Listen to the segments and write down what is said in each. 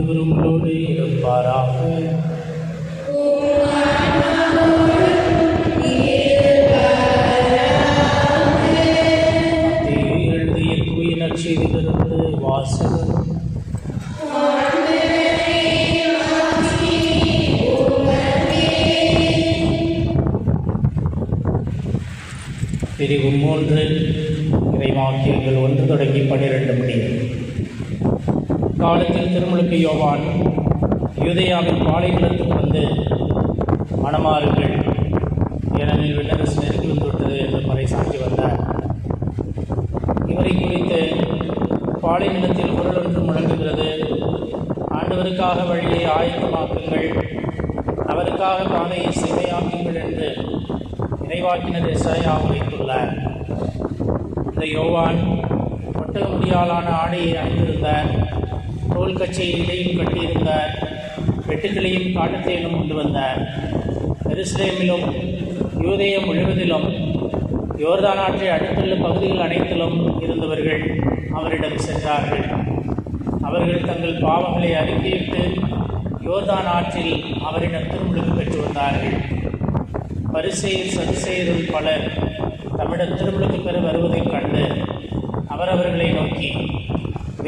ஆண்டவர் உங்களோடு இருப்பாராக எழுதிய தூய நற்செய்தியிலிருந்து வாசகம் பிரிவு மூன்று இறைவாக்கியங்கள் ஒன்று தொடங்கி பன்னிரெண்டு முடியும் காலத்தில் திருமுழுக்கு யோவான் யூதேயாவின் பாலைநிலத்துக்கு வந்து மனமாறுங்கள் ஏனெனில் விண்ணரசு நெருங்கி வந்துவிட்டது என்று முறை சாட்சி வந்தார். இவரை குறித்து பாலைநிலத்தில் குரல் ஒன்று முழங்குகிறது. ஆண்டவருக்காக வழியை ஆயத்தமாக்குங்கள். அவருக்காக பாதையை செவையாக்குங்கள் என்று இறைவாக்கினர் இசையா வைத்துள்ளார். இந்த யோவான் ஒட்டக முடியாலான ஆடையை அணிந்திருந்தார். தோல் கச்சையை இடையும் கட்டியிருந்தார். வெட்டுக்களையும் காட்டுத்தேனும் கொண்டு வந்தார். எருசலேமிலும் யூதேயம் முழுவதிலும் யோர்தான் ஆற்றை அடுத்துள்ள பகுதிகள் அனைத்திலும் இருந்தவர்கள் அவரிடம் சென்றார்கள். அவர்கள் தங்கள் பாவங்களை அறிக்கையிட்டு யோர்தான் ஆற்றில் அவரிடம் திருமுழுக்கு பெற்று வந்தார்கள். பரிசெயர் சதிசெயருள் பலர் தம்மிடம் திருமுழுக்கு பெற வருவதைக் கண்டு அவரவர்களை நோக்கி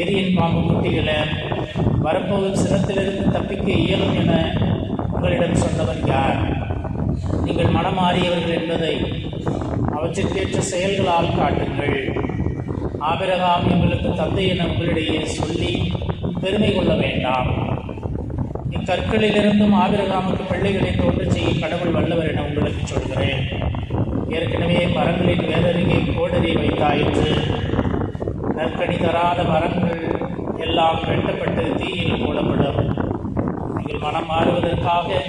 வெறியின் பாம்பு குட்டிகள வரப்போகும் சிரத்திலிருந்து தப்பிக்க இயலும் என உங்களிடம் சொன்னவர் யார்? நீங்கள் மனமாறியவர்கள் என்பதை அவற்றிற்கேற்ற செயல்களால் காட்டுங்கள். ஆபிரகாம் எங்களுக்கு தந்தை என உங்களிடையே சொல்லி பெருமை கொள்ள வேண்டாம். இக்கற்களிலிருந்தும் ஆபிரகாமுக்கு பிள்ளைகளை தோன்றச் செய்ய கடவுள் வல்லவர் என உங்களுக்கு சொல்கிறேன். ஏற்கனவே மரங்களின் வேதருகே கோடரி வைத்தாயிற்று. நற்கணி தராத மரங்கள் எல்லாம் வெட்டப்பட்டு தீயில் போடப்படும் நீங்கள் மனம் மாறுவதற்காக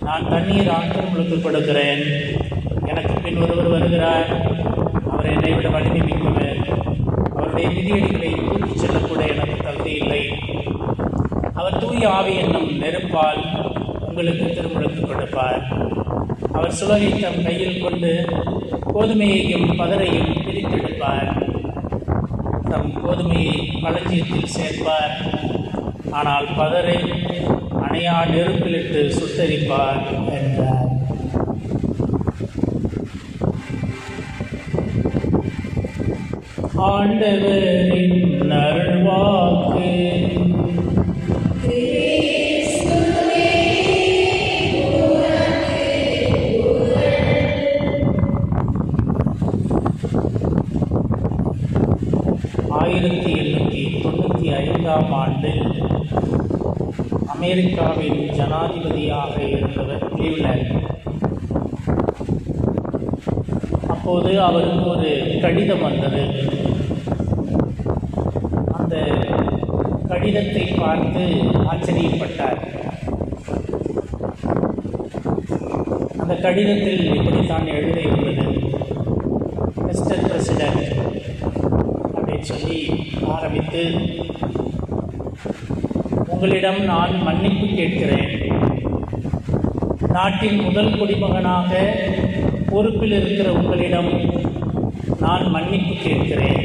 நான் தண்ணீர் ஆண்டு உங்களுக்கு கொடுக்கிறேன். எனக்கு பின் ஒருவர் வருகிறார். அவர் என்னை விட வலிமை மிக்கவர். அவருடைய விதியடிகளை தூக்கிச் செல்லக்கூட எனக்கு தகுதி இல்லை. அவர் தூய ஆவி என்னும் நெருப்பால் உங்களுக்கு திருமுழுக்கு கொடுப்பார். அவர் சுவரை தம் கையில் கொண்டு கோதுமையையும் பதரையும் பிரித்தெடுப்பார். எடுப்பார் கோதுமையை களஞ்சியத்தில் சேர்ப்பார். ஆனால் பதரை அணையா நெருப்பிலிட்டு சுத்தரிப்பார் என்றார். ஆண்டவரின் அருள்வாக்கு. ஆயிரத்தி எண்ணூற்றி தொண்ணூற்றி ஐந்தாம் ஆண்டு அமெரிக்காவின் ஜனாதிபதியாக இருந்தவர் கிளீவ்லேண்ட் அப்போது அவருக்கு ஒரு கடிதம் வந்தது. அந்த கடிதத்தை பார்த்து ஆச்சரியப்பட்டார். அந்த கடிதத்தில் இப்படித்தான் எழுதியுள்ளது அப்படின்னு சொல்லி ஆரம்பித்து உங்களிடம் நான் மன்னிப்பு கேட்கிறேன். நாட்டின் முதல் குடிமகனாக பொறுப்பில் இருக்கிற உங்களிடம் நான் மன்னிப்பு கேட்கிறேன்.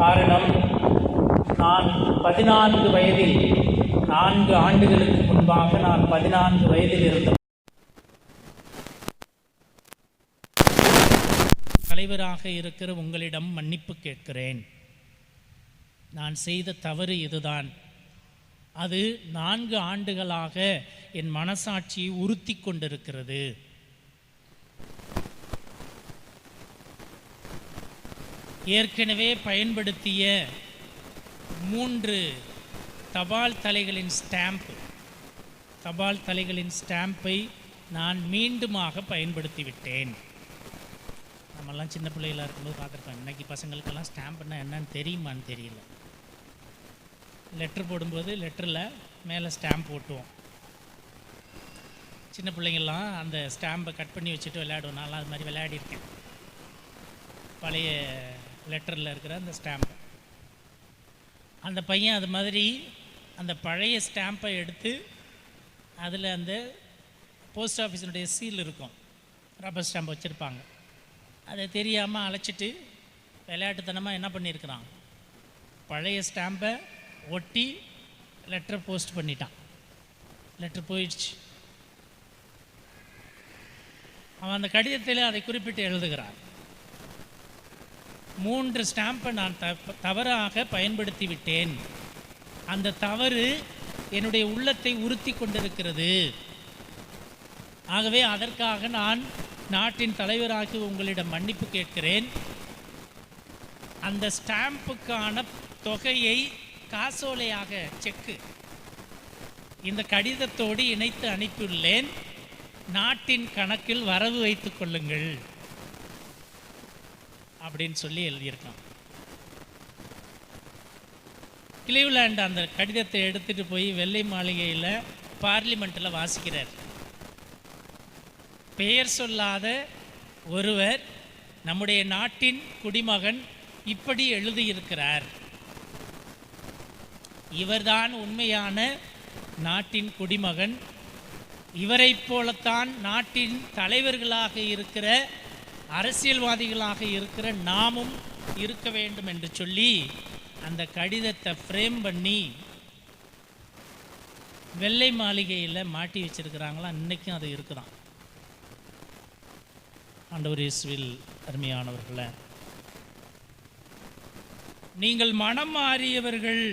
காரணம் நான் பதினான்கு வயதில் நான்கு ஆண்டுகளுக்கு முன்பாக நான் பதினான்கு வயதில் இருந்த தலைவராக இருக்கிற உங்களிடம் மன்னிப்பு கேட்கிறேன். நான் செய்த தவறு இதுதான். அது நான்கு ஆண்டுகளாக என் மனசாட்சியை உறுத்தி கொண்டிருக்கிறது. ஏற்கனவே பயன்படுத்திய மூன்று தபால் தலைகளின் ஸ்டாம்ப் தபால் தலைகளின் ஸ்டாம்பை நான் மீண்டுமாக பயன்படுத்திவிட்டேன். நம்மலாம் நம்மெல்லாம் சின்ன பிள்ளைகளாக இருக்கும்போது பார்த்துருப்போம். இன்னைக்கு பசங்களுக்கெல்லாம் ஸ்டாம்ப்னா என்னன்னு தெரியுமான்னு தெரியல. லெட்ரு போடும்போது லெட்டரில் மேலே ஸ்டாம்ப் போட்டுவோம். சின்ன பிள்ளைங்கள்லாம் அந்த ஸ்டாம்பை கட் பண்ணி வச்சுட்டு விளையாடுவோம். நான்லாம் அது மாதிரி விளையாடிருக்கேன் பழைய லெட்டரில் இருக்கிற அந்த ஸ்டாம்ப் அந்த பையன் அது மாதிரி அந்த பழைய ஸ்டாம்பை எடுத்து அதில் அந்த போஸ்ட் ஆஃபீஸினுடைய சீல் இருக்கும். ரப்பர் ஸ்டாம்ப் வச்சுருப்பாங்க. அதை தெரியாமல் அழைச்சிட்டு விளையாட்டுத்தனமாக என்ன பண்ணியிருக்கிறான்? பழைய ஸ்டாம்பை ஒட்டி லெட்டர் போஸ்ட் பண்ணிட்டான். லெட்டர் போயிடுச்சு. அவன் அந்த கடிதத்தில் அதை குறிப்பிட்டு எழுதுகிறான். மூன்று ஸ்டாம்பை நான் தவறாக பயன்படுத்தி விட்டேன் அந்த தவறு என்னுடைய உள்ளத்தை உறுத்தி கொண்டிருக்கிறது. ஆகவே அதற்காக நான் நாட்டின் தலைவராகி உங்களிடம் மன்னிப்பு கேட்கிறேன். அந்த ஸ்டாம்புக்கான தொகையை காசோலையாக செக்கு இந்த கடிதத்தோடு இணைத்து அனுப்பியுள்ளேன். நாட்டின் கணக்கில் வரவு வைத்துக் கொள்ளுங்கள். அப்படின்னு சொல்லி எழுதியிருக்கான். கிளீவ்லாண்ட் அந்த கடிதத்தை எடுத்துட்டு போய் வெள்ளை மாளிகையில் பார்லிமெண்ட்டில் வாசிக்கிறார். பெயர் சொல்லாத ஒருவர் நம்முடைய நாட்டின் குடிமகன் இப்படி எழுதியிருக்கிறார். இவர்தான் உண்மையான நாட்டின் குடிமகன். இவரைப் போலத்தான் நாட்டின் தலைவர்களாக இருக்கிற அரசியல்வாதிகளாக இருக்கிற நாமும் இருக்க வேண்டும் என்று சொல்லி அந்த கடிதத்தை ஃப்ரேம் பண்ணி வெள்ளை மாளிகையில் மாட்டி வச்சிருக்கிறாங்களா? இன்றைக்கும் அது இருக்குதான். ஆண்டவர் இயேசுவில் அருமையானவர்களே நீங்கள் மனம் மாறியவர்கள்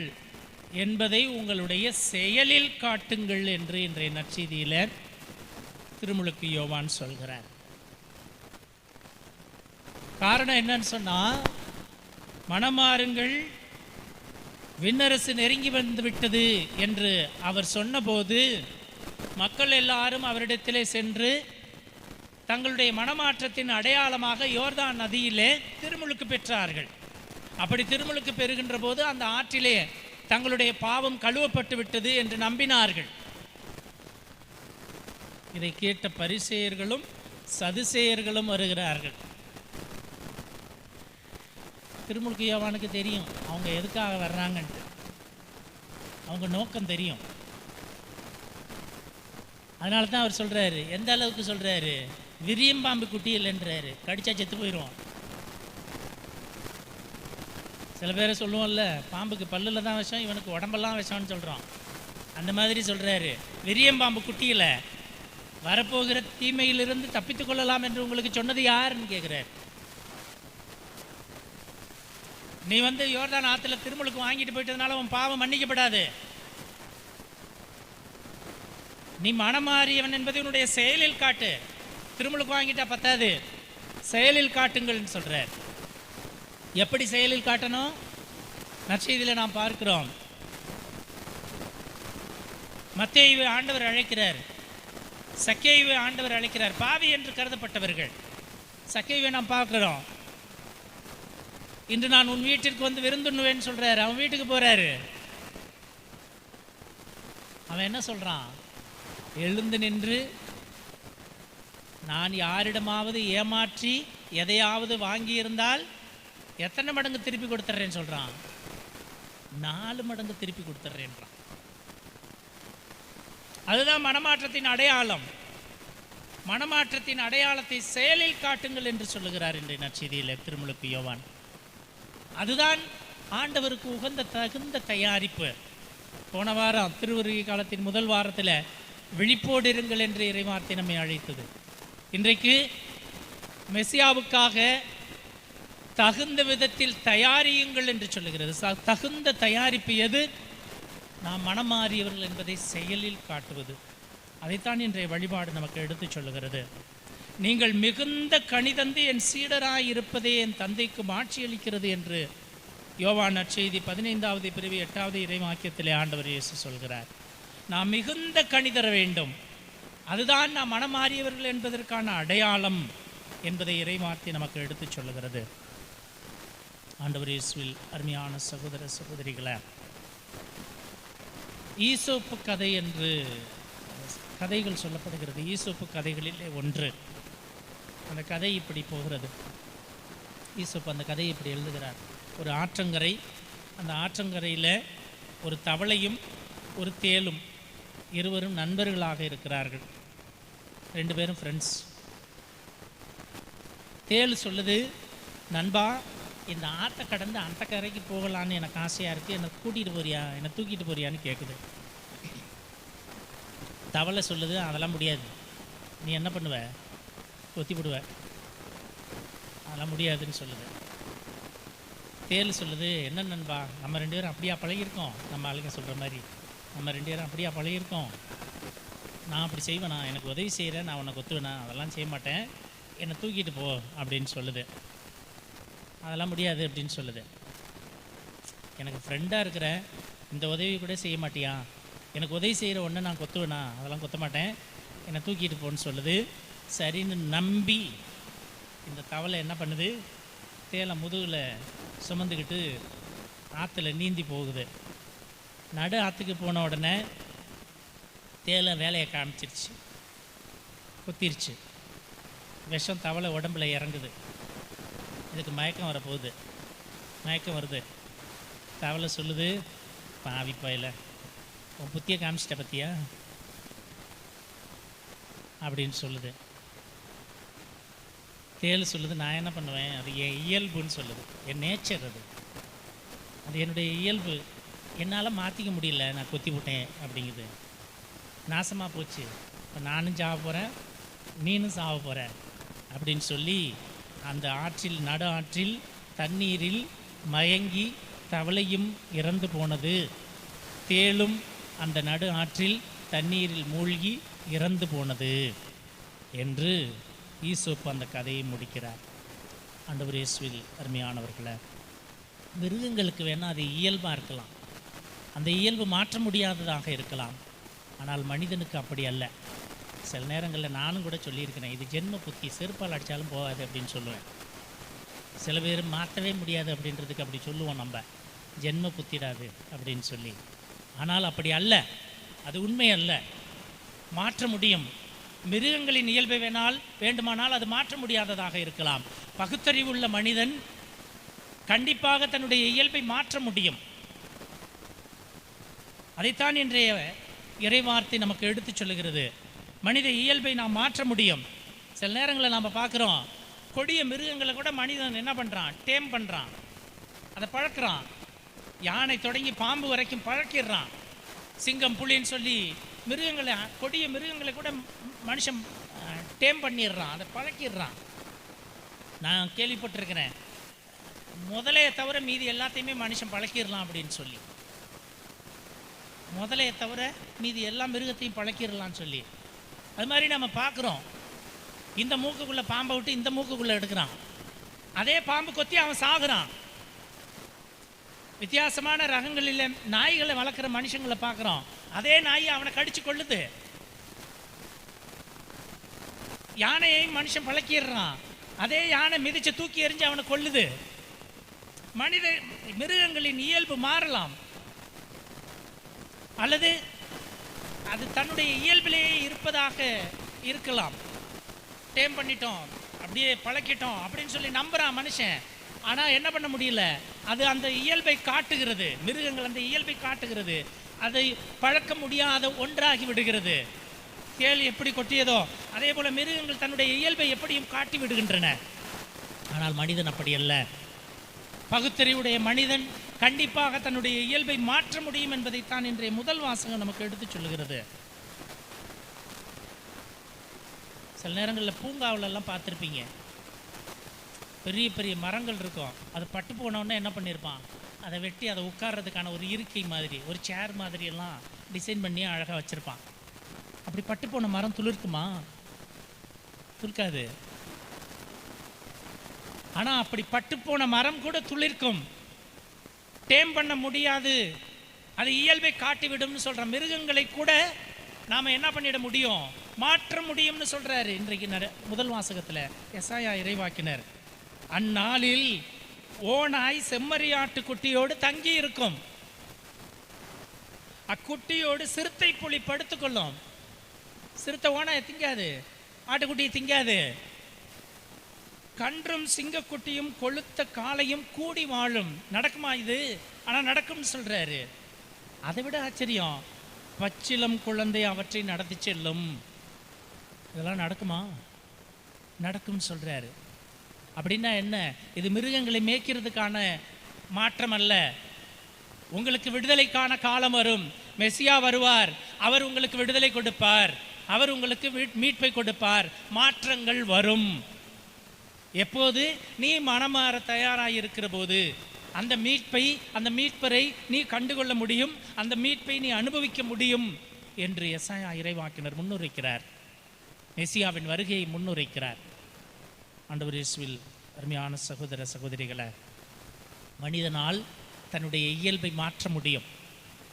என்பதை உங்களுடைய செயலில் காட்டுங்கள் என்று இன்றைய நற்செய்தியில் திருமுழுக்கு யோவான் சொல்கிறார். காரணம் என்னன்னு சொன்னால் மனமாறுங்கள் விண்ணரசு நெருங்கி வந்து விட்டது என்று அவர் சொன்னபோது மக்கள் எல்லாரும் அவரிடத்திலே சென்று தங்களுடைய மனமாற்றத்தின் அடையாளமாக யோர்தான் நதியிலே திருமுழுக்கு பெற்றார்கள். அப்படி திருமுழுக்கு பெறுகின்ற போது அந்த ஆற்றிலே தங்களுடைய பாவம் கழுவப்பட்டு விட்டது என்று நம்பினார்கள். இதை கேட்ட பரிசேயர்களும் சதுசேயர்களும் வருகிறார்கள். திருமுழுக்கு யோவானுக்கு தெரியும் அவங்க எதுக்காக வர்றாங்கன்ட்டு. அவங்க நோக்கம் தெரியும். அதனால தான் அவர் சொல்றாரு. எந்த அளவுக்கு சொல்றாரு? விரியம்பாம்பு குட்டி இல்லைன்றாரு. கடிச்சா செத்து போயிடுவோம் சில பேரை சொல்லுவோம்ல பாம்புக்கு பல்லில் தான் விஷம் இவனுக்கு உடம்பெல்லாம் விஷம்னு சொல்கிறோம் அந்த மாதிரி சொல்கிறாரு விரியம்பாம்பு குட்டியில் வரப்போகிற தீமையிலிருந்து தப்பித்துக் கொள்ளலாம் என்று உங்களுக்கு சொன்னது யாருன்னு கேட்குறாரு நீ வந்து யோர்தான் ஆற்றுல திருமுழுக்கு வாங்கிட்டு போயிட்டதுனால உன் பாவம் மன்னிக்கப்படாது. நீ மனமாறியவன் என்பதை உன்னுடைய செயலில் காட்டு. திருமுழுக்கு வாங்கிட்டா பத்தாது. செயலில் காட்டுங்கள்னு சொல்றார். எப்படி செயலில் காட்டணும்? நற்செய்தியில் நாம் பார்க்கிறோம். மத்திய ஆண்டவர் அழைக்கிறார். சக்கேயுவை ஆண்டவர் அழைக்கிறார். பாவி என்று கருதப்பட்டவர்கள். சக்கேயுவை நாம் பார்க்கிறோம். இன்று நான் உன் வீட்டிற்கு வந்து விருந்துண்ணுவேன்னு சொல்றார். அவன் வீட்டுக்கு போறாரு. அவன் என்ன சொல்றான்? எழுந்து நின்று நான் யாரிடமாவது ஏமாற்றி எதையாவது வாங்கியிருந்தால் எத்தனை மடங்கு திருப்பி கொடுத்துட்றேன்னு சொல்றான்? நாலு மடங்கு திருப்பி கொடுத்துட்றேன்றான் அதுதான் மனமாற்றத்தின் அடையாளம். மனமாற்றத்தின் அடையாளத்தை செயலில் காட்டுங்கள் என்று சொல்லுகிறார் இன்றைய நற்செய்தியில் திருமுழுக்கு யோவான். அதுதான் ஆண்டவருக்கு உகந்த தகுந்த தயாரிப்பு. போன வாரம் திருவருகை காலத்தின் முதல் வாரத்தில் விழிப்போடு இருங்கள் என்று இறைவார்த்தை நம்மை அழைத்தது. இன்றைக்கு மெசியாவுக்காக தகுந்த விதத்தில் தயாரியுங்கள் என்று சொல்லுகிறது. ச- தகுந்த தயாரிப்பு எது? நாம் மனம் மாறியவர்கள் என்பதை செயலில் காட்டுவது. அதைத்தான் இன்றைய வழிபாடு நமக்கு எடுத்துச் சொல்லுகிறது. நீங்கள் மிகுந்த கணிதந்து என் சீடராய் இருப்பதே என் தந்தைக்கு மாட்சி அளிக்கிறது என்று யோவான் நற்செய்தி பதினைந்தாவது பிரிவு எட்டாவது இறைவாக்கியத்திலே ஆண்டவர் இயேசு சொல்கிறார். நாம் மிகுந்த கணிதர வேண்டும். அதுதான் நாம் மனம் மாறியவர்கள் என்பதற்கான அடையாளம் என்பதை இறைவார்த்தை நமக்கு எடுத்துச் சொல்லுகிறது. ஆண்டவர் இயேசுவில் அருமையான சகோதர சகோதரிகளை ஈசோப்பு கதை என்று கதைகள் சொல்லப்படுகிறது. ஈசோப்பு கதைகளிலே ஒன்று. அந்த கதை இப்படி போகிறது. ஈசோப்பு அந்த கதையை இப்படி எழுதுகிறார். ஒரு ஆற்றங்கரை அந்த ஆற்றங்கரையில் ஒரு தவளையும் ஒரு தேலும் இருவரும் நண்பர்களாக இருக்கிறார்கள். ரெண்டு பேரும் ஃப்ரெண்ட்ஸ் தேல் சொல்லுது நண்பா இந்த ஆற்றை கடந்து அந்த கரைக்கு போகலான்னு எனக்கு ஆசையாக இருக்குது என்னை கூட்டிகிட்டு போறியா? என்னை தூக்கிட்டு போறியான்னு கேட்குது தவளை சொல்லுது அதெல்லாம் முடியாது. நீ என்ன பண்ணுவ? கொத்தி போடுவ. அதெல்லாம் முடியாதுன்னு சொல்லுது. தேல் சொல்லுது என்ன நண்பா நம்ம ரெண்டு பேரும் அப்படியா பழகியிருக்கோம்? நம்ம ஆளுங்க சொல்கிற மாதிரி. நம்ம ரெண்டு பேரும் அப்படியா பழகிருக்கோம் நான் அப்படி செய்வேனா? எனக்கு உதவி செய்கிறேன் நான் உன்னை கொத்துவேனா? அதெல்லாம் செய்ய மாட்டேன். என்னை தூக்கிட்டு போ அப்படின்னு சொல்லுது. அதெல்லாம் முடியாது அப்படின்னு சொல்லுது. எனக்கு ஃப்ரெண்டாக இருக்கிற இந்த உதவி கூட செய்ய மாட்டியா? எனக்கு உதவி செய்கிற ஒன்று நான் கொத்துவேனா? அதெல்லாம் கொத்த மாட்டேன். என்னை தூக்கிட்டு போன்னு சொல்லுது. சரின்னு நம்பி இந்த தவளை என்ன பண்ணுது? தேலை முதுகில் சுமந்துக்கிட்டு ஆற்றுல நீந்தி போகுது. நடு ஆற்றுக்கு போன உடனே தேலை வேலையை காமிச்சிருச்சு. குத்திருச்சு. விஷம் தவளை உடம்புல இறங்குது. இதுக்கு மயக்கம் வரப்போகுது. மயக்கம் வருது. தவளை சொல்லுது பாவி பயில உன் புத்தியை காமிச்சிட்ட பத்தியா? அப்படின்னு சொல்லுது. தேள் சொல்லுது நான் என்ன பண்ணுவேன்? அது என் இயல்புன்னு சொல்லுது. என் நேச்சர் அது. அது என்னுடைய இயல்பு. என்னால் மாற்றிக்க முடியல நான் கொத்தி விட்டேன் அப்படிங்குது. நாசமாக போச்சு. இப்போ நானும் சாக போகிறேன் நீனும் சாக போகிற அப்படின்னு சொல்லி அந்த ஆற்றில் நடு ஆற்றில் தண்ணீரில் மயங்கி தவளையும் இறந்து போனது. தேளும் அந்த நடு ஆற்றில் தண்ணீரில் மூழ்கி இறந்து போனது என்று ஈசோப்பு அந்த கதையை முடிக்கிறார். ஆண்டவர் இயேசுவில் அருமையானவர்களை மிருகங்களுக்கு வேணால் அது இயல்பாக இருக்கலாம். அந்த இயல்பு மாற்ற முடியாததாக இருக்கலாம். ஆனால் மனிதனுக்கு அப்படி அல்ல. சில நேரங்களில் நானும் கூட சொல்லியிருக்கிறேன் இது ஜென்ம புத்தி செருப்பால் அடித்தாலும் போகாது அப்படின்னு சொல்லுவேன். சில பேர் மாற்றவே முடியாது அப்படின்றதுக்கு அப்படி சொல்லுவோம் நம்ம. ஜென்ம புத்திடாது அப்படின்னு சொல்லி. ஆனால் அப்படி அல்ல. அது உண்மை அல்ல. மாற்ற முடியும். மிருகங்களின் இயல்பை வேணால் வேண்டுமானால் அது மாற்ற முடியாததாக இருக்கலாம். பகுத்தறிவுள்ள மனிதன் கண்டிப்பாக தன்னுடைய இயல்பை மாற்ற முடியும். அதைத்தான் இன்றைய இறைவார்த்தை நமக்கு எடுத்துச் சொல்லுகிறது. மனித இயல்பை நாம் மாற்ற முடியும். சில நேரங்களில் நாம் பார்க்குறோம் கொடிய மிருகங்களை கூட மனிதன் என்ன பண்ணுறான் டேம் பண்ணுறான் அதை பழக்கிறான். யானை தொடங்கி பாம்பு வரைக்கும் பழக்கிடுறான். சிங்கம் புலின்னு சொல்லி மிருகங்களை கொடிய மிருகங்களை கூட மனுஷன் டேம் பண்ணிடுறான். அதை பழக்கிடுறான். நான் கேள்விப்பட்டிருக்கிறேன். முதலையை தவிர மீதி எல்லாத்தையுமே மனுஷன் பழக்கிடலாம் அப்படின்னு சொல்லி. முதலையை தவிர மீதி எல்லா மிருகத்தையும் பழக்கிடலான்னு சொல்லி. அது மாதிரி நம்ம பார்க்குறோம். இந்த மூக்குக்குள்ளே பாம்பை விட்டு இந்த மூக்குக்குள்ளே எடுக்கிறான். அதே பாம்பு கொத்தி அவன் சாகுறான். வித்தியாசமான ரகங்களில் நாய்களை வளர்க்குற மனுஷங்களை பார்க்குறோம். அதே நாய் அவனை கடிச்சு கொள்ளுது யானையை மனுஷன் பழக்கிடுறான். அதே யானை மிதிச்சு தூக்கி எறிஞ்சு அவனை கொள்ளுது மனித மிருகங்களின் இயல்பு மாறலாம். அல்லது அது தன்னுடைய இயல்பிலேயே இருப்பதாக இருக்கலாம். டேம் பண்ணிட்டோம் அப்படியே பழக்கிட்டோம் அப்படின்னு சொல்லி நம்புறான் மனுஷன். ஆனால் என்ன பண்ண முடியல? அது அந்த இயல்பை காட்டுகிறது. மிருகங்கள் அந்த இயல்பை காட்டுகிறது. அதை பழக்க முடியாத ஒன்றாகி விடுகிறது. கேள் எப்படி கொட்டியதோ அதே போல மிருகங்கள் தன்னுடைய இயல்பை எப்படியும் காட்டி விடுகின்றன. ஆனால் மனிதன் அப்படி அல்ல. பகுத்தறிவுடைய மனிதன் கண்டிப்பாக தன்னுடைய இயல்பை மாற்ற முடியும் என்பதைத்தான் இன்றைய முதல் வாசகம் நமக்கு எடுத்துச் சொல்லுகிறது. சில நேரங்களில் பூங்காவிலெல்லாம் பார்த்துருப்பீங்க. பெரிய பெரிய மரங்கள் இருக்கும். அது பட்டு போனவுடனே என்ன பண்ணியிருப்பான் அதை வெட்டி அதை உட்கார்றதுக்கான ஒரு இருக்கை மாதிரி ஒரு சேர் மாதிரியெல்லாம் டிசைன் பண்ணி அழகாக வச்சுருப்பான். அப்படி பட்டு போன மரம் துளிர்க்குமா? துளிர்க்காது. ஆனால் அப்படி பட்டு போன மரம் கூட துளிர்க்கும். டேம் பண்ண முடியாது. அது இயல்பை காட்டிவிடும்னு சொல்கிற மிருகங்களை கூட நாம் என்ன பண்ணிட முடியும்? மாற்ற முடியும்னு சொல்கிறாரு இன்றைக்கு நர- முதல் வாசகத்தில் எஸ்ஐயா இறைவாக்கினர். அந்நாளில் ஓனாய் செம்மறியாட்டு குட்டியோடு தங்கி இருக்கும். அக்குட்டியோடு சிறுத்தை புலி படுத்துக்கொள்ளும் சிறுத்தை ஓனாய் திங்காது ஆட்டுக்குட்டியை திங்காது. கன்றும் சிங்கக்குட்டியும் கொளுத்த காலையும் கூடி வாழும். நடக்குமா இது? ஆனால் நடக்கும்னு சொல்கிறாரு அதை விட ஆச்சரியம். பச்சிலம் குழந்தை அவற்றை நடத்தி செல்லும். இதெல்லாம் நடக்குமா? நடக்கும்னு சொல்கிறாரு அப்படின்னா என்ன? இது மிருகங்களை மேய்க்கிறதுக்கான மாற்றம் அல்ல உங்களுக்கு விடுதலைக்கான காலம் வரும். மெஸ்ஸியா வருவார். அவர் உங்களுக்கு விடுதலை கொடுப்பார். அவர் உங்களுக்கு மீட்பை கொடுப்பார். மாற்றங்கள் வரும். எப்போது? நீ மனமாற தயாராக இருக்கிற போது அந்த மீட்பை அந்த மீட்பரை நீ கண்டுகொள்ள முடியும். அந்த மீட்பை நீ அனுபவிக்க முடியும் என்று எஸ்ஐயா இறைவாக்கினர் முன்னுரைக்கிறார். மெசியாவின் வருகையை முன்னுரைக்கிறார். ஆண்டவர் இயேசுவில் அருமையான சகோதர சகோதரிகளை மனிதனால் தன்னுடைய இயல்பை மாற்ற முடியும்.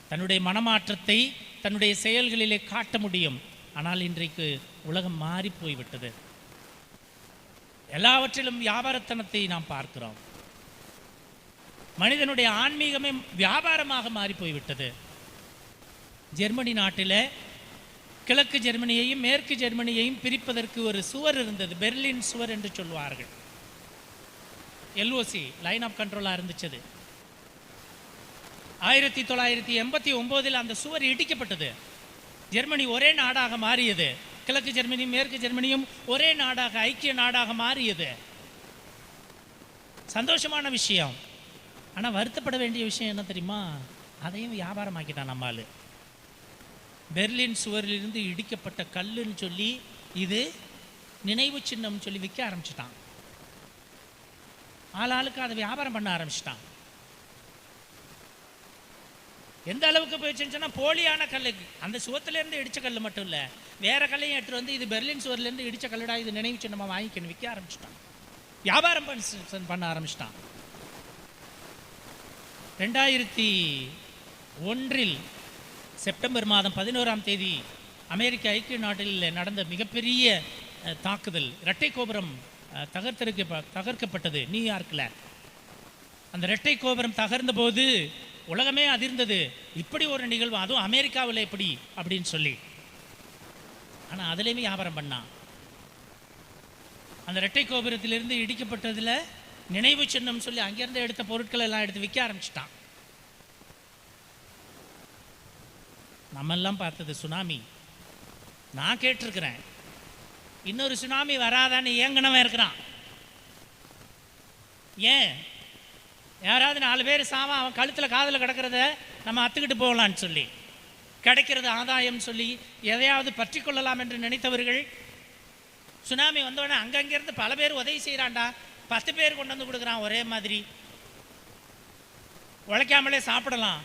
தன்னுடைய மனமாற்றத்தை தன்னுடைய செயல்களிலே காட்ட முடியும். ஆனால் இன்றைக்கு உலகம் மாறி போய்விட்டது. எல்லாவற்றிலும் வியாபாரத்தனத்தை நாம் பார்க்கிறோம். மனிதனுடைய ஆன்மீகமே வியாபாரமாக மாறி போய்விட்டது ஜெர்மனி நாட்டில் கிழக்கு ஜெர்மனியையும் மேற்கு ஜெர்மனியையும் பிரிப்பதற்கு ஒரு சுவர் இருந்தது. பெர்லின் சுவர் என்று சொல்வார்கள். எல்ஓசி லைன் ஆஃப் கண்ட்ரோலாக இருந்துச்சது. ஆயிரத்தி தொள்ளாயிரத்தி எண்பத்தி ஒம்போதில் அந்த சுவர் இடிக்கப்பட்டது. ஜெர்மனி ஒரே நாடாக மாறியது. கிழக்கு ஜெர்மனியும் மேற்கு ஜெர்மனியும் ஒரே நாடாக ஐக்கிய நாடாக மாறியது. சந்தோஷமான விஷயம். ஆனால் வருத்தப்பட வேண்டிய விஷயம் என்ன தெரியுமா? அதையும் வியாபாரமாக்கிட்டான் நம்மால் பெர்லின் சுவரிலிருந்து இடிக்கப்பட்ட கல்லுன்னு சொல்லி இது நினைவு சின்னம்னு சொல்லி விற்க ஆரம்பிச்சிட்டான். ஆளாளுக்கு அதை வியாபாரம் பண்ண ஆரம்பிச்சிட்டான். எந்த அளவுக்கு போயிடுச்சுன்னு சொன்னா போலியான கல்லு. அந்த சுவத்துலேருந்து இடிச்ச கல் மட்டும் இல்லை. வேற கல்லையும் எடுத்துகிட்டு வந்து இது பெர்லின் சுவர்லேருந்து இடிச்ச கல்லுடா இது நினைவு சின்னமா வாங்கிக்கணும். விற்க ஆரம்பிச்சிட்டான். வியாபாரம் பண்ண பண்ண ஆரம்பிச்சிட்டான். ரெண்டாயிரத்தி ஒன்றில் செப்டம்பர் மாதம் பதினோராம் தேதி அமெரிக்க ஐக்கிய நாட்டில் நடந்த மிகப்பெரிய அஹ், தாக்குதல் இரட்டை கோபுரம் அஹ், தகர்த்திருக்க தகர்க்கப்பட்டது நியூயார்க்கில் அந்த இரட்டை கோபுரம் தகர்ந்த போது உலகமே அதிர்ந்தது. இப்படி ஒரு நிகழ்வு அதுவும் அமெரிக்காவில் எப்படி அப்படின்னு சொல்லி. ஆனால் அதுலேயுமே வியாபாரம் பண்ணான். அந்த ரெட்டை கோபுரத்திலிருந்து இடிக்கப்பட்டதில் நினைவு சின்னம் சொல்லி அங்கேருந்து எடுத்த பொருட்கள் எல்லாம் எடுத்து விற்க ஆரம்பிச்சிட்டான். நம்மெல்லாம் பார்த்தது சுனாமி. நான் கேட்டிருக்கிறேன். இன்னொரு சுனாமி வராதான்னு ஏங்கனவன் இருக்கிறான். ஏன்? யாராவது நாலு பேர் சாவான் அவன் கழுத்தில் காதில் கிடக்கிறத நம்ம அத்துக்கிட்டு போகலான்னு சொல்லி கிடைக்கிறது ஆதாயம் சொல்லி எதையாவது பற்றி கொள்ளலாம் என்று நினைத்தவர்கள் சுனாமி வந்தோடனே அங்கங்கிருந்து பல பேர் உதவி செய்கிறாண்டா பத்து பேர் கொண்டு வந்து கொடுக்குறான் ஒரே மாதிரி. உழைக்காமலே சாப்பிடலாம்.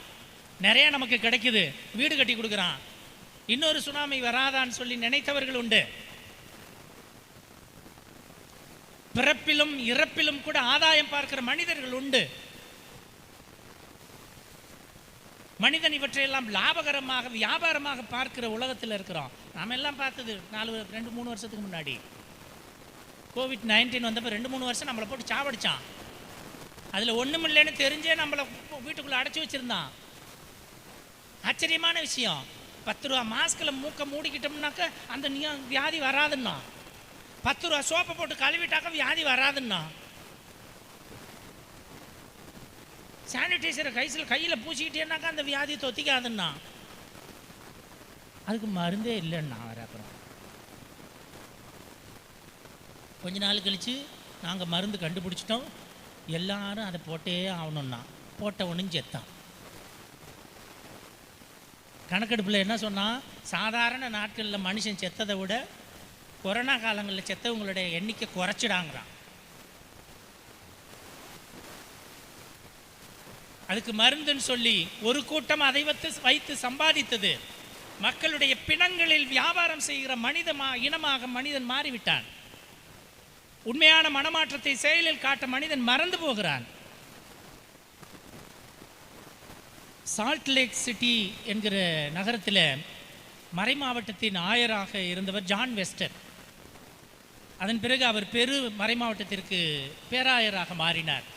நிறைய நமக்கு கிடைக்குது. வீடு கட்டி கொடுக்குறான். இன்னொரு சுனாமி வராதான்னு சொல்லி நினைத்தவர்கள் உண்டு. பிறப்பிலும் இறப்பிலும் கூட ஆதாயம் பார்க்கிற மனிதர்கள் உண்டு. மனிதன் இவற்றையெல்லாம் லாபகரமாக வியாபாரமாக பார்க்கிற உலகத்தில் இருக்கிறோம். நாம் எல்லாம் பார்த்தது நாலு ரெண்டு மூணு வருஷத்துக்கு முன்னாடி. கோவிட் நைன்டீன் வந்தப்போ ரெண்டு மூணு வருஷம் நம்மளை போட்டு சாவடிச்சான். அதில் ஒன்றும் இல்லைன்னு தெரிஞ்சே நம்மளை வீட்டுக்குள்ளே அடைச்சி வச்சிருந்தான். ஆச்சரியமான விஷயம். பத்து ரூபா மாஸ்கில் மூக்கை மூடிக்கிட்டோம்னாக்க அந்த நியா- வியாதி வராதுன்னா பத்து ரூபா சோப்பை போட்டு கழுவிட்டாக்க வியாதி வராதுன்னா சானிடைசரை கைசில் கையில் பூசிக்கிட்டேனாக்கா அந்த வியாதி தொத்திக்காதுன்னா? அதுக்கு மருந்தே இல்லைன்னா வர அப்புறம். கொஞ்ச நாள் கழித்து நாங்கள் மருந்து கண்டுபிடிச்சிட்டோம். எல்லாரும் அதை போட்டே ஆகணும்னா போட்ட ஒன்றும் செத்தான் கணக்கெடுப்பில் என்ன சொன்னால் சாதாரண நாட்களில் மனுஷன் செத்ததை விட கொரோனா காலங்களில் செத்தவங்களுடைய எண்ணிக்கை குறைச்சிடாங்கிறான். அதுக்கு மருந்துன்னு சொல்லி ஒரு கூட்டம் அதை வைத்து வைத்து சம்பாதித்தது. மக்களுடைய பிணங்களில் வியாபாரம் செய்கிற மனித மா- இனமாக மனிதன் மாறிவிட்டான். உண்மையான மனமாற்றத்தை செயலில் காட்ட மனிதன் மறந்து போகிறான். சால்ட் லேக் சிட்டி என்கிற நகரத்தில் மறை மாவட்டத்தின் ஆயராக இருந்தவர் ஜான் வெஸ்டர் அதன் பிறகு அவர் பெரு மறை மாவட்டத்திற்கு பேராயராக மாறினார்.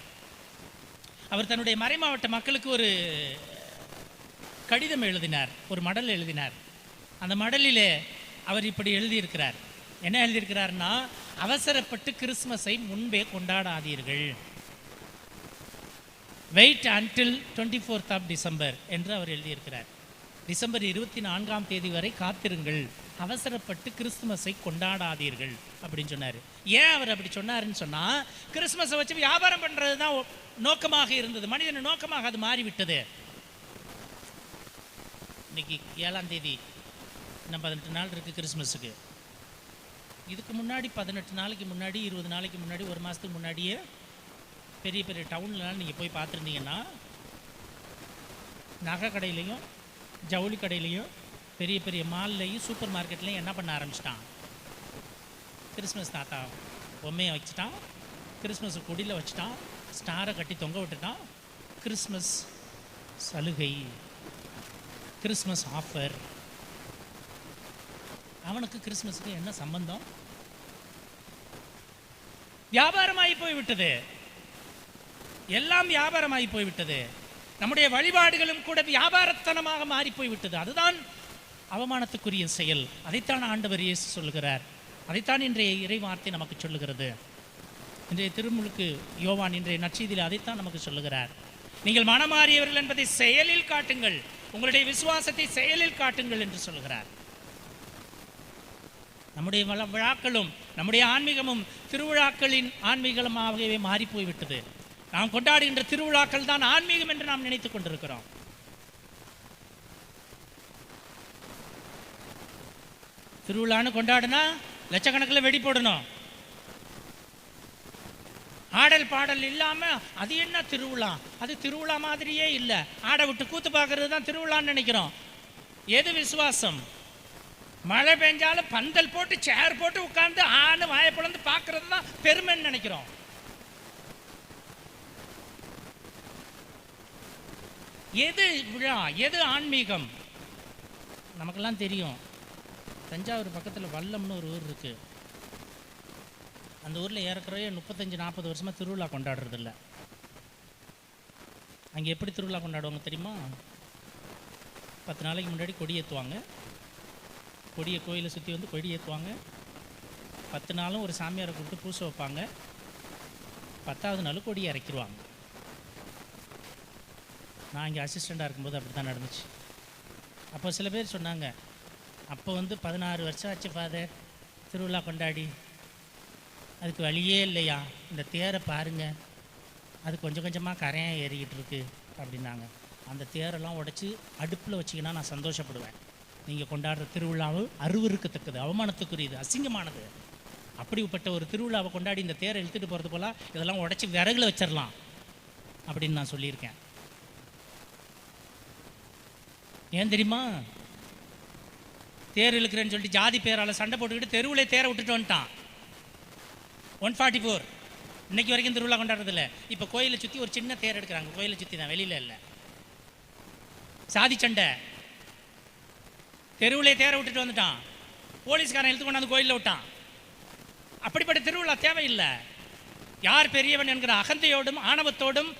அவர் தன்னுடைய மறைமாவட்ட மக்களுக்கு ஒரு கடிதம் எழுதினார் ஒரு மடல் எழுதினார். அந்த மடலிலே அவர் இப்படி எழுதியிருக்கிறார். என்ன எழுதியிருக்கிறார்னா அவசரப்பட்டு கிறிஸ்மஸை முன்பே கொண்டாடாதீர்கள். Wait until twenty fourth of December என்று அவர் எழுதியிருக்கிறார். டிசம்பர் இருபத்தி நான்காம் தேதி வரை காத்திருங்கள். அவசரப்பட்டு கிறிஸ்துமஸை கொண்டாடாதீர்கள் அப்படின்னு சொன்னார். ஏன் அவர் அப்படி சொன்னாருன்னு சொன்னால் கிறிஸ்துமஸை வச்சு வியாபாரம் பண்ணுறது தான் நோக்கமாக இருந்தது. மனிதன் நோக்கமாக அது மாறிவிட்டது. இன்னைக்கு ஏழாம் தேதி. இன்னும் பதினெட்டு நாள் இருக்குது கிறிஸ்மஸுக்கு இதுக்கு முன்னாடி பதினெட்டு நாளைக்கு முன்னாடி இருபது நாளைக்கு முன்னாடி ஒரு மாதத்துக்கு முன்னாடியே பெரிய பெரிய டவுன்லலாம் நீங்கள் போய் பார்த்துருந்தீங்கன்னா நகை கடையிலையும் ஜவுளி கடையிலையும் பெரிய பெரிய மால்லையும் சூப்பர் மார்க்கெட்லையும் என்ன பண்ண ஆரம்பிச்சிட்டான்? கிறிஸ்மஸ் தாத்தா பொம்மையை வச்சுட்டான். கிறிஸ்மஸ் கொடியில் வச்சுட்டான். ஸ்டாரை கட்டி தொங்க விட்டுட்டான். கிறிஸ்மஸ் சலுகை. Christmas offer. அவனுக்கு கிறிஸ்மஸுக்கு என்ன சம்பந்தம்? வியாபாரமாகி போய்விட்டது. எல்லாம் வியாபாரமாகி போய்விட்டது. நம்முடைய வழிபாடுகளும் கூட வியாபாரத்தனமாக மாறி போய்விட்டது. அதுதான் அவமானத்துக்குரிய செயல். அதைத்தான் ஆண்டவர் இயேசு சொல்லுகிறார். அதைத்தான் இன்றைய இறைவார்த்தை நமக்கு சொல்லுகிறது. இன்றைய திருமுழுக்கு யோவான் இன்றைய நற்செய்தியில் அதைத்தான் நமக்கு சொல்லுகிறார். நீங்கள் மனமாறியவர்கள் என்பதை செயலில் காட்டுங்கள். உங்களுடைய விசுவாசத்தை செயலில் காட்டுங்கள் என்று சொல்கிறார் நம்முடைய விழாக்களும் நம்முடைய ஆன்மீகமும் திருவிழாக்களின் ஆன்மீகமாகவே மாறி போய்விட்டது. நாம் கொண்டாடுகின்ற திருவிழாக்கள் தான் ஆன்மீகம் என்று நாம் நினைத்துக் கொண்டிருக்கிறோம். திருவிழான்னு கொண்டாடுனா லட்சக்கணக்கில் வெடி போடணும். ஆடல் பாடல் இல்லாம அது என்ன திருவிழா? அது திருவிழா மாதிரியே இல்லை. ஆடை விட்டு கூத்து பார்க்கறது தான் திருவிழான்னு நினைக்கிறோம். எது விசுவாசம்? மழை பெஞ்சாலும் பந்தல் போட்டு சேர் போட்டு உட்கார்ந்து ஆணு வாயை பார்க்கறது தான் பெருமைன்னு நினைக்கிறோம். எது விழா? எது ஆன்மீகம்? நமக்கெல்லாம் தெரியும். தஞ்சாவூர் பக்கத்தில் வல்லம்னு ஒரு ஊர் இருக்குது அந்த ஊரில் ஏறக்குறைய முப்பத்தஞ்சு நாற்பது வருஷமாக திருவிழா கொண்டாடுறதில்ல. அங்கே எப்படி திருவிழா கொண்டாடுவாங்க தெரியுமா? பத்து நாளைக்கு முன்னாடி கொடி ஏற்றுவாங்க கொடியை கோயிலை சுற்றி வந்து கொடி ஏற்றுவாங்க பத்து நாளும் ஒரு சாமியாரை கூப்பிட்டு பூசை வைப்பாங்க. பத்தாவது நாள் கொடியை இறக்கிடுவாங்க நான் இங்கே அசிஸ்டண்ட்டாக இருக்கும்போது அப்படி தான் நடந்துச்சு. அப்போ சில பேர் சொன்னாங்க அப்போ வந்து பதினாறு வருஷம் ஆச்சு ஃபாதர் திருவிழா கொண்டாடி. அதுக்கு வழியே இல்லையா? இந்த தேரை பாருங்கள் அது கொஞ்சம் கொஞ்சமாக கரையாக ஏறிக்கிட்டு இருக்கு அப்படின்னாங்க. அந்த தேரெல்லாம் உடைச்சி அடுப்பில் வச்சிங்கன்னா நான் சந்தோஷப்படுவேன். நீங்கள் கொண்டாடுற திருவிழாவும் அருவருக்கத்தக்கது அவமானத்துக்குரியது அசிங்கமானது. அப்படிப்பட்ட ஒரு திருவிழாவை கொண்டாடி இந்த தேரை இழுத்துட்டு போகிறது போல இதெல்லாம் உடைச்சி விறகுல வச்சிடலாம் அப்படின்னு நான் சொல்லியிருக்கேன். ஏன் தெரியுமா? தேர் இழுக்கிறேன்னு சொல்லிட்டு ஜாதி பேரால் சண்டை போட்டுக்கிட்டு தெருவில் தேரை விட்டுட்டு வந்துட்டான். ஒன் ஃபார்ட்டி ஃபோர் இன்னைக்கு வரைக்கும் திருவிழா கொண்டாடுறதில்ல. இப்போ கோயிலை சுற்றி ஒரு சின்ன தேர் எடுக்கிறாங்க. கோயிலை சுற்றி தான் வெளியில் இல்லை. சாதி சண்டை. தெருவுலே தேரை விட்டுட்டு வந்துட்டான். போலீஸ்காரன் இழுத்து கொண்டாந்து கோயிலில் விட்டான். அப்படிப்பட்ட திருவிழா தேவையில்லை. யார் பெரியவன் என்கிற அகந்தையோடும் ஆணவத்தோடும்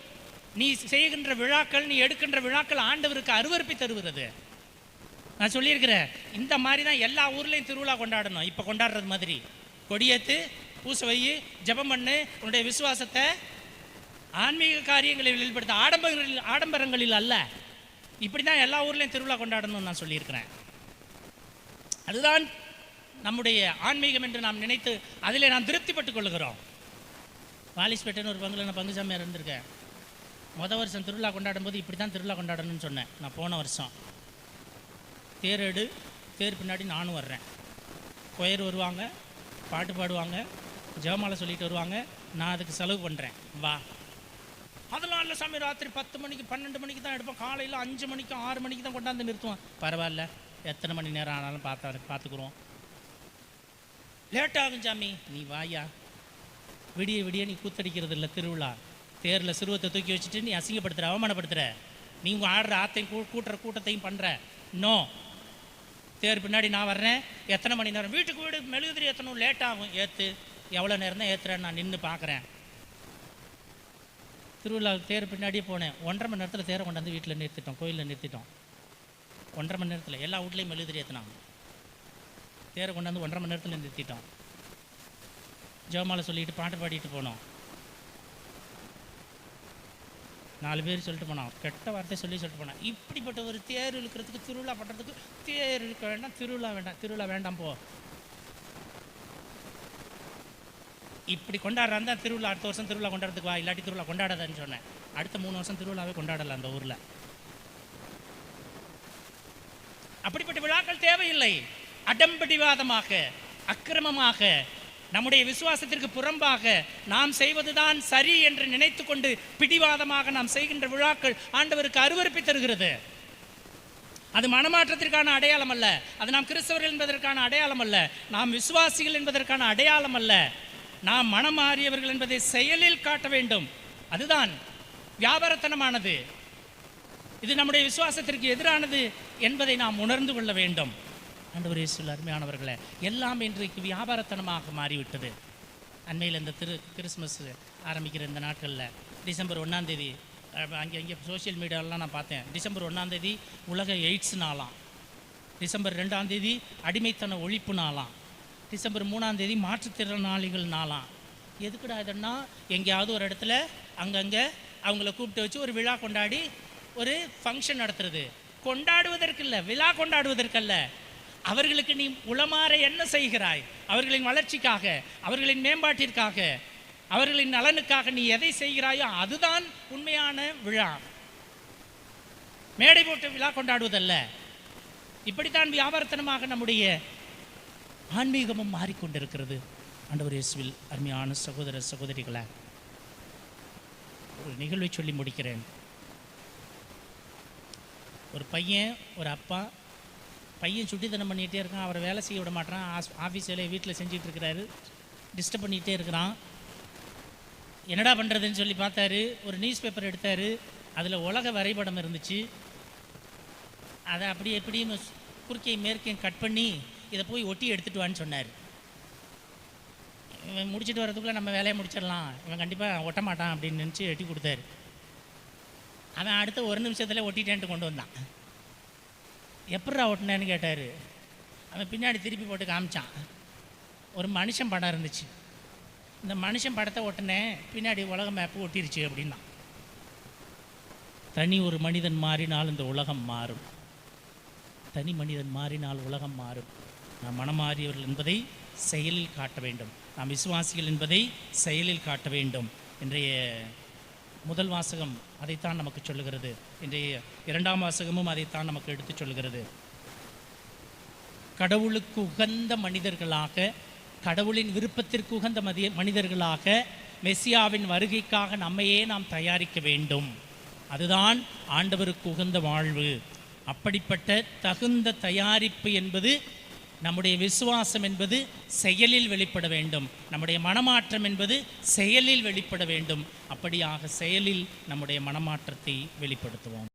நீ செய்கின்ற விழாக்கள் நீ எடுக்கின்ற விழாக்கள் ஆண்டவருக்கு அருவருப்பை தருகிறது. நான் சொல்லியிருக்கிறேன். இந்த மாதிரி தான் எல்லா ஊர்லேயும் திருவிழா கொண்டாடணும். இப்போ கொண்டாடுறது மாதிரி. கொடியேத்து பூசை வை ஜெபம் பண்ணு உன்னுடைய விசுவாசத்தை ஆன்மீக காரியங்களில் வெளிப்படுத்த ஆடம்பரங்களில் ஆடம்பரங்களில் அல்ல. இப்படி தான் எல்லா ஊர்லேயும் திருவிழா கொண்டாடணும்னு நான் சொல்லியிருக்கிறேன். அதுதான் நம்முடைய ஆன்மீகம் என்று நாம் நினைத்து அதில் நாம் திருப்திப்பட்டுக் கொள்கிறோம் வாலிஸ்பேட்டைன்னு ஒரு பங்குல நான் பங்குசாமியார் இருந்திருக்கேன். முத வருஷம் திருவிழா கொண்டாடும் போது இப்படி தான் திருவிழா கொண்டாடணும்னு சொன்னேன். நான் போன வருஷம். தேர் எடு தேர் பின்னாடி நானும் வர்றேன். கொயர் வருவாங்க பாட்டு பாடுவாங்க ஜெபமாலை சொல்லிட்டு வருவாங்க நான் அதுக்கு செலவு பண்ணுறேன் வா. அதெல்லாம் இல்லை சாமி ராத்திரி பத்து மணிக்கு பன்னெண்டு மணிக்கு தான் எடுப்போம். காலையில் அஞ்சு மணிக்கு ஆறு மணிக்கு தான் கொண்டாந்து நிறுத்துவோம். பரவாயில்ல. எத்தனை மணி நேரம் ஆனாலும் பார்த்தா பார்த்துக்குறோம் லேட் ஆகும் சாமி. நீ வாயா. விடிய விடிய நீ கூத்தடிக்கிறது இல்லை திருவிழா. தேரில் சிறுவத்தை தூக்கி வச்சுட்டு நீ அசிங்கப்படுத்துகிற அவமானப்படுத்துற. நீ உங்கள் ஆடுற ஆத்தையும் கூ கூட்டுற கூட்டத்தையும் பண்ணுற நோ. தேர் பின்னாடி நான் வர்றேன். எத்தனை மணி நேரம்? வீட்டுக்கு வீடு மெழுகுதிரி ஏற்றணும் லேட் ஆகும். ஏற்று எவ்வளோ நேரம் தான் ஏற்றுறேன் நான் நின்று பார்க்குறேன். திருவிழா தேர் பின்னாடியே போனேன். ஒன்றரை மணி நேரத்தில் தேரை கொண்டாந்து வீட்டில் நிறுத்திட்டோம். கோயிலில் நிறுத்திட்டோம். ஒன்றரை மணி நேரத்தில் எல்லா வீட்லேயும் மெழுகுதிரி ஏற்றினாங்க தேரை கொண்டாந்து ஒன்றரை மணி நேரத்தில் நிறுத்திட்டோம். ஜெவமாலை சொல்லிட்டு பாட்டு பாடிட்டு போனோம். நாலு பேர் சொல்லிட்டு போனான். கெட்ட வார்த்தை சொல்லி சொல்லிட்டு போனான். இப்படிப்பட்ட ஒரு தேர் இழுக்கிறதுக்கு திருவிழா பண்ணுறதுக்கு தேர் இழுக்க வேண்டாம் திருவிழா வேண்டாம் திருவிழா வேண்டாம் போ. இப்படி கொண்டாடுறா தான் திருவிழா அடுத்த வருஷம் திருவிழா கொண்டாடுறதுக்கு வா இல்லாட்டி திருவிழா கொண்டாடாதான்னு சொன்னேன். அடுத்த மூணு வருஷம் திருவிழாவே கொண்டாடலாம் அந்த ஊரில். அப்படிப்பட்ட விழாக்கள் தேவையில்லை. அடம்பிடிவாதமாக அக்கிரமமாக நம்முடைய விசுவாசத்திற்கு புறம்பாக நாம் செய்வதுதான் சரி என்று நினைத்து கொண்டு பிடிவாதமாக நாம் செய்கின்ற விழாக்கள் ஆண்டவருக்கு அருவருப்பை தருகிறது. அது மனமாற்றத்திற்கான அடையாளம் அல்ல. அது நாம் கிறிஸ்தவர்கள் என்பதற்கான அடையாளம் அல்ல. நாம் விசுவாசிகள் என்பதற்கான அடையாளம் அல்ல. நாம் மனம் மாறியவர்கள் என்பதை செயலில் காட்ட வேண்டும். அதுதான் வியாபாரத்தனமானது. இது நம்முடைய விசுவாசத்திற்கு எதிரானது என்பதை நாம் உணர்ந்து கொள்ள வேண்டும். ஆண்டவர் இயேசுவில் அருமையானவர்களே எல்லாம் இன்றைக்கு வியாபாரத்தனமாக மாறிவிட்டது. அண்மையில் இந்த திரு கிறிஸ்மஸ் ஆரம்பிக்கிற இந்த நாட்களில் டிசம்பர் ஒன்றாந்தேதி அங்கே இங்கே சோஷியல் மீடியாலலாம் நான் பார்த்தேன். டிசம்பர் ஒன்றாந்தேதி உலக எய்ட்ஸ் நாளாம். டிசம்பர் ரெண்டாந்தேதி அடிமைத்தன ஒழிப்பு நாளாம். டிசம்பர் மூணாந்தேதி மாற்றுத்திறனாளிகள் நாளாம். எதுக்குடா இதன்னா எங்கேயாவது ஒரு இடத்துல அங்கங்கே அவங்கள கூப்பிட்டு வச்சு ஒரு விழா கொண்டாடி ஒரு ஃபங்க்ஷன் நடத்துறது. கொண்டாடுவதற்கு இல்லை விழா கொண்டாடுவதற்கல்ல. அவர்களுக்கு நீ உளமாற என்ன செய்கிறாய்? அவர்களின் வளர்ச்சிக்காக அவர்களின் மேம்பாட்டிற்காக அவர்களின் நலனுக்காக நீ எதை செய்கிறாயோ அதுதான் உண்மையான விழா. மேடை போட்டு விழா கொண்டாடுவதல்ல. இப்படித்தான் வியாபாரத்தனமாக நம்முடைய ஆன்மீகமும் மாறிக்கொண்டிருக்கிறது. ஆண்டவர் இயேசுவில் அருமையான சகோதர சகோதரிகளை ஒரு நிகழ்வை சொல்லி முடிக்கிறேன். ஒரு பையன் ஒரு அப்பா பையன் சுட்டித்தனம் பண்ணிகிட்டே இருக்கான். அவரை வேலை செய்ய விட மாட்டான் ஆஸ் ஆஃபீஸ் வேலையை வீட்டில் செஞ்சிகிட்டு இருக்கிறாரு. டிஸ்டர்ப் பண்ணிகிட்டே இருக்கிறான். என்னடா பண்ணுறதுன்னு சொல்லி பார்த்தாரு. ஒரு நியூஸ் பேப்பர் எடுத்தார். அதில் உலக வரைபடம் இருந்துச்சு. அதை அப்படியே எப்படியும் குறுக்கையும் மேற்கையும் கட் பண்ணி இதை போய் ஒட்டி எடுத்துட்டு வான்னு சொன்னார். இவன் முடிச்சிட்டு வரதுக்குள்ளே நம்ம வேலையை முடிச்சிடலாம். இவன் கண்டிப்பாக ஒட்ட மாட்டான் அப்படின்னு நினச்சி எட்டி கொடுத்தாரு. அவன் அடுத்த ஒரு நிமிஷத்தில் ஒட்டிட்டேன்ட்டு கொண்டு வந்தான். எப்பட்றா ஓட்டினேன்னு கேட்டார். அவன் பின்னாடி திருப்பி போட்டு காமிச்சான். ஒரு மனுஷன் படம் இருந்துச்சு. இந்த மனுஷன் படத்தை ஓட்டினேன் பின்னாடி உலக மேப்பு ஒட்டிருச்சு அப்படின்னா. தனி ஒரு மனிதன் மாறினால் இந்த உலகம் மாறும். தனி மனிதன் மாறினால் உலகம் மாறும். நாம் மனமாறியவர்கள் என்பதை செயலில் காட்ட வேண்டும். நாம் விசுவாசிகள் என்பதை செயலில் காட்ட வேண்டும். இன்றைய முதல் வாசகம் அதைத்தான் நமக்கு சொல்லுகிறது. இன்றைய இரண்டாம் வாசகமும் அதைத்தான் நமக்கு எடுத்து சொல்லுகிறது. கடவுளுக்கு உகந்த மனிதர்களாக கடவுளின் விருப்பத்திற்கு உகந்த மதிய மனிதர்களாக மெஸ்ஸியாவின் வருகைக்காக நம்மையே நாம் தயாரிக்க வேண்டும். அதுதான் ஆண்டவருக்கு உகந்த வாழ்வு. அப்படிப்பட்ட தகுந்த தயாரிப்பு என்பது நம்முடைய விசுவாசம் என்பது செயலில் வெளிப்பட வேண்டும். நம்முடைய மனமாற்றம் என்பது செயலில் வெளிப்பட வேண்டும். அப்படியாக செயலில் நம்முடைய மனமாற்றத்தை வெளிப்படுத்துவோம்.